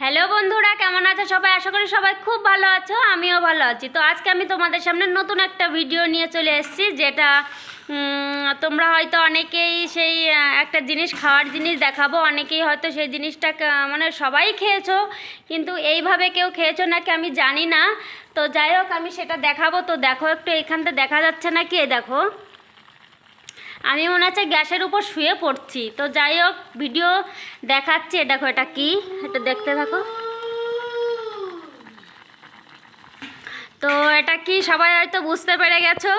Hello বন্ধুরা, কেমন আছো সবাই? আশা করি সবাই খুব ভালো আছো, আমিও ভালো আছি। তো আজকে আমি তোমাদের সামনে নতুন একটা ভিডিও নিয়ে চলে এসেছি, যেটা তোমরা হয়তো অনেকেই সেই একটা জিনিস, খাওয়ার জিনিস দেখাবো। অনেকেই হয়তো সেই জিনিসটা মানে সবাই খেয়েছো, কিন্তু এইভাবে কেউ খেয়েছো নাকি আমি জানি না। তো যাই হোক, আমি সেটা দেখাবো। তো দেখো, একটু এখানটা দেখা যাচ্ছে নাকি? এই দেখো। আমি মনে হচ্ছে গ্যাসের উপর শুয়ে পড়ছি। তো যাই হোক, ভিডিও দেখাচ্ছি। এ দেখো এটা কি? এটা দেখতে থাকো। তো এটা কি? সবাই হয়তো বুঝতে পেরে গেছো।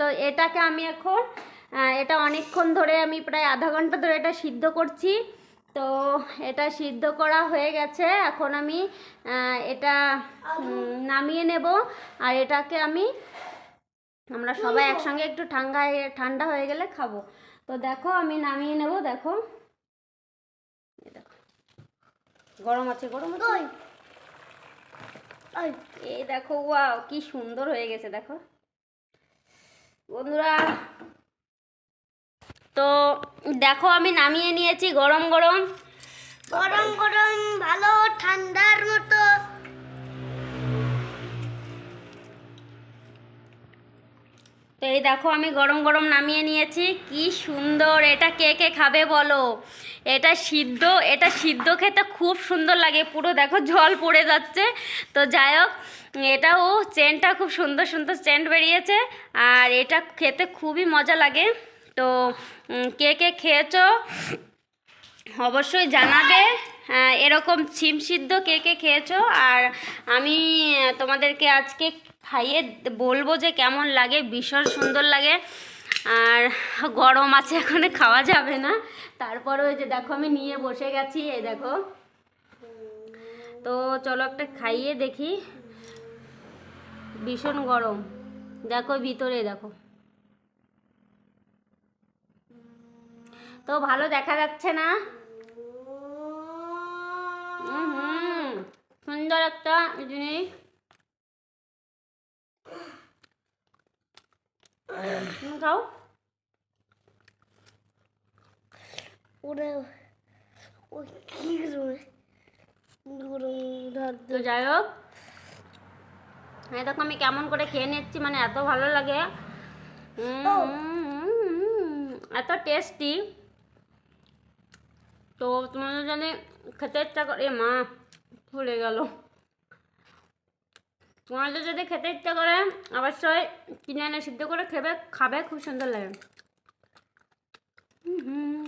তো এটাকে আমি এখন এটা অনেকক্ষণ ধরে আমি প্রায় আধা ঘণ্টা ধরে এটা সিদ্ধ করছি। তো এটা সিদ্ধ করা হয়ে গেছে। এখন আমি এটা নামিয়ে নেব। আর এটাকে আমি আমরা সবাই একসঙ্গে একটু ঠান্ডা ঠান্ডা হয়ে গেলে খাব। তো দেখো আমি নামিয়ে নেব দেখো। দেখো। গরম আছে গরম আছে। এই দেখো ওয়াও কি সুন্দর হয়ে গেছে দেখো। বন্ধুরা তো দেখো আমি নামিয়ে নিয়েছি গরম গরম। গরম গরম ভালো ঠান্ডার মতো। এই দেখো আমি গরম গরম নামিয়ে নিয়েছি। কি সুন্দর। এটা কে কে খাবে বলো? এটা সিদ্ধ এটা সিদ্ধ খেতে খুব সুন্দর লাগে। পুরো দেখো জল পড়ে যাচ্ছে। তো যাই হোক, এটাও চেনটা খুব সুন্দর সুন্দর চেন্ট বেরিয়েছে। আর এটা খেতে খুবই মজা লাগে। তো কে কে খেয়েছো অবশ্যই জানাবে। এরকম ছিম সিদ্ধ কে কে খেয়েছো? আর আমি তোমাদেরকে আজকে খাইয়ে বলব যে কেমন লাগে, ভীষণ সুন্দর লাগে। আর গরম আছে, এখন খাওয়া যাবে না। তারপরে ওই যে দেখো, আমি নিয়ে বসে গেছি, এই দেখো। তো চলো একটা খাইয়ে দেখি। ভীষণ গরম। দেখো ভিতরে, দেখো। তো ভালো দেখা যাচ্ছে না হুম হুম সুন্দর একটা জিনিস। খাও। তো যাই হোক দেখো আমি কেমন করে খেয়ে নিচ্ছি মানে এত ভালো লাগে। এত টেস্টি তো তোমাদের জানি খেতে ইচ্ছা করে মা ভুলে গেল। তোমাদের যদি খেতে ইচ্ছে করে, অবশ্যই কিনে এনে সিদ্ধ করে খেবে, খাবে, খুব সুন্দর লাগে। হুম হুম